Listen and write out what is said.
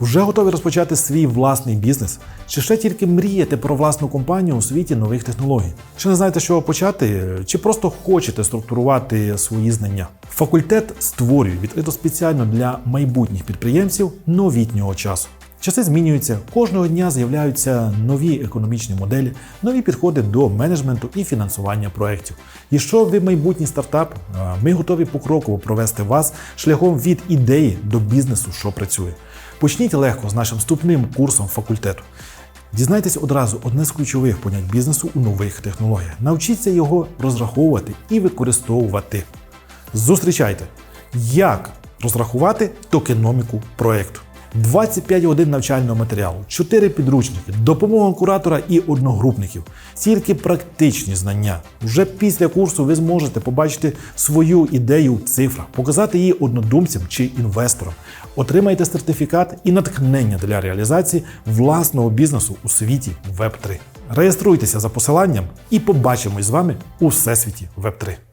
Вже готові розпочати свій власний бізнес? Чи ще тільки мрієте про власну компанію у світі нових технологій? Чи не знаєте, з чого почати, чи просто хочете структурувати свої знання? Факультет створює відкрито спеціально для майбутніх підприємців новітнього часу. Часи змінюються, кожного дня з'являються нові економічні моделі, нові підходи до менеджменту і фінансування проєктів. Якщо ви майбутній стартап, ми готові покроково провести вас шляхом від ідеї до бізнесу, що працює. Почніть легко з нашим вступним курсом факультету. Дізнайтесь одразу одне з ключових понять бізнесу у нових технологіях. Навчіться його розраховувати і використовувати. Зустрічайте, як розрахувати токеноміку проєкту. 25 годин навчального матеріалу, 4 підручники, допомога куратора і одногрупників, тільки практичні знання. Вже після курсу ви зможете побачити свою ідею в цифрах, показати її однодумцям чи інвесторам. Отримайте сертифікат і натхнення для реалізації власного бізнесу у світі Web3. Реєструйтеся за посиланням і побачимось з вами у всесвіті Web3.